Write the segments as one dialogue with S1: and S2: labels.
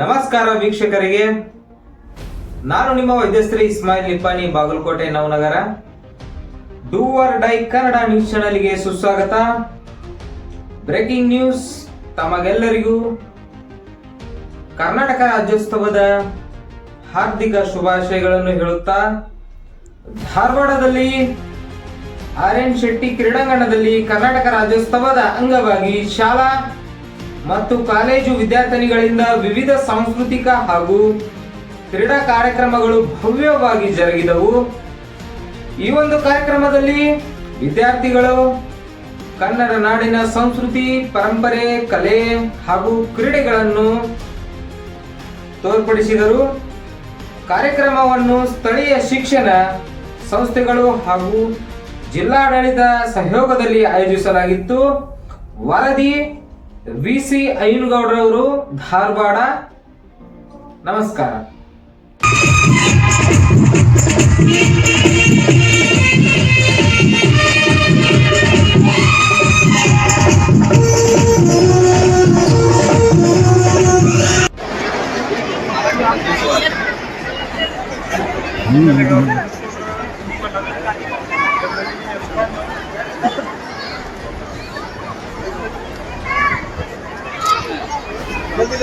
S1: ನಮಸ್ಕಾರ ವೀಕ್ಷಕರಿಗೆ. ನಾನು ನಿಮ್ಮ Vaidyashree Ismail Nippani Bagalkote, Navanagar. Do or die Kannada news ಚಾನಲ್ಗೆ ಸುಸ್ವಾಗತ. ಬ್ರೇಕಿಂಗ್ ನ್ಯೂಸ್ ತಮಗೆಲ್ಲರಿಗೂ. ಕರ್ನಾಟಕ ರಾಜ್ಯೋತ್ಸವದ ಹಾರ್ದಿಕ ಶುಭಾಶಯಗಳನ್ನು ಹೇಳುತ್ತಾ, ಧಾರವಾಡದಲ್ಲಿ ಆರ್ ಎನ್ ಶೆಟ್ಟಿ ಕ್ರೀಡಾಂಗಣದಲ್ಲಿ ಕರ್ನಾಟಕ ರಾಜ್ಯೋತ್ಸವದ ಅಂಗವಾಗಿ ಶಾಲಾ ಮತ್ತು ಕಾಲೇಜು ವಿದ್ಯಾರ್ಥಿನಿಗಳಿಂದ ವಿವಿಧ ಸಾಂಸ್ಕೃತಿಕ ಹಾಗೂ ಕ್ರೀಡಾ ಕಾರ್ಯಕ್ರಮಗಳು ಭವ್ಯವಾಗಿ ಜರುಗಿದವು. ಈ ಒಂದು ಕಾರ್ಯಕ್ರಮದಲ್ಲಿ ವಿದ್ಯಾರ್ಥಿಗಳು ಕನ್ನಡ ನಾಡಿನ ಸಂಸ್ಕೃತಿ, ಪರಂಪರೆ, ಕಲೆ ಹಾಗೂ ಕ್ರೀಡೆಗಳನ್ನು ತೋರ್ಪಡಿಸಿದರು. ಕಾರ್ಯಕ್ರಮವನ್ನು ಸ್ಥಳೀಯ ಶಿಕ್ಷಣ ಸಂಸ್ಥೆಗಳು ಹಾಗೂ ಜಿಲ್ಲಾಡಳಿತ ಸಹಯೋಗದಲ್ಲಿ ಆಯೋಜಿಸಲಾಗಿತ್ತು. ವರದಿ ವಿಸಿ ಅಯ್ಯನಗೌಡರವರು ಧಾರವಾಡ. ನಮಸ್ಕಾರ.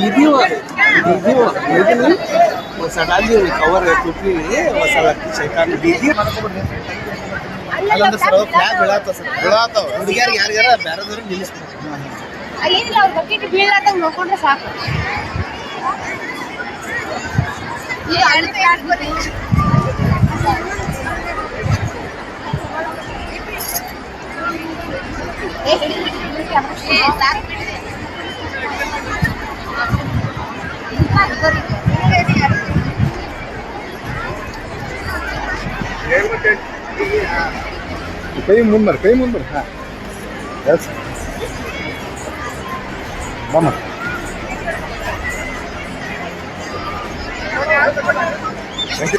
S2: वीडियो वीडियो वीडियो वो सडाली कवर टोपी ಹೊಸ ಶೈತಾನ್ वीडियो ಅಲ್ಲೊಂದು ಸರ್ ಫ್ಲಾಗ್ ಬೀಳಾತ ಸರ್ ಬೀಳಾತಾವ ಹುಡುಗಿಯರಿಗೆ ಯಾರಿಗಾರ ಬೇರೆದವ್ರಿಗೆ ನಿಲ್ಲಿಸ್ತಾರೆ
S3: ಏನಿಲ್ಲ ಅವ್ರ ಬಕೆಟ್ ಬೀಳಾದಂಗ ನೋಡ್ಕೊಂಡ್ರೆ ಸಾಕು ಈ ಅಳತೆ ಆಡ್ಬೋದು
S2: ಕೈ ಮುಂದರ್ ಕೈ ಮುಂದರ್ ಹಾಂ ಎಸ್ ಬಮ್ಮ ಹಾಗೆ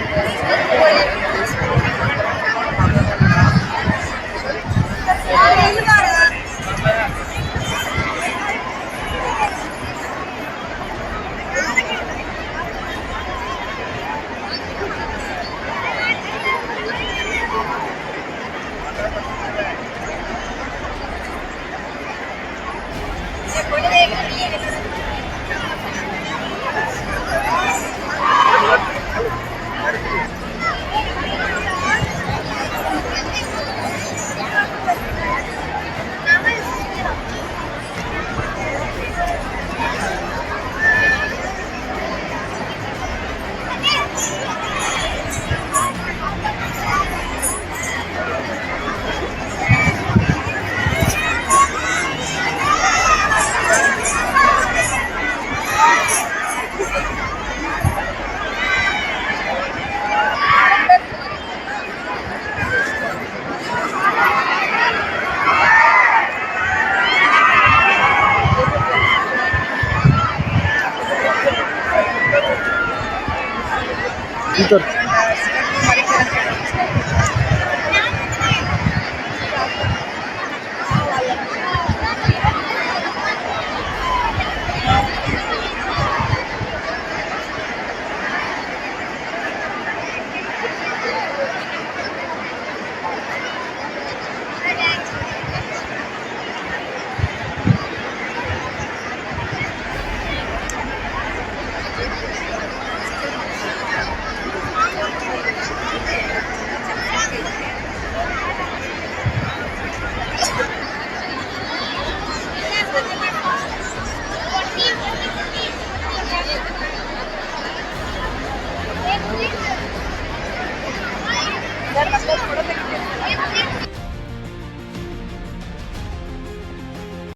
S2: Se
S3: pone de en.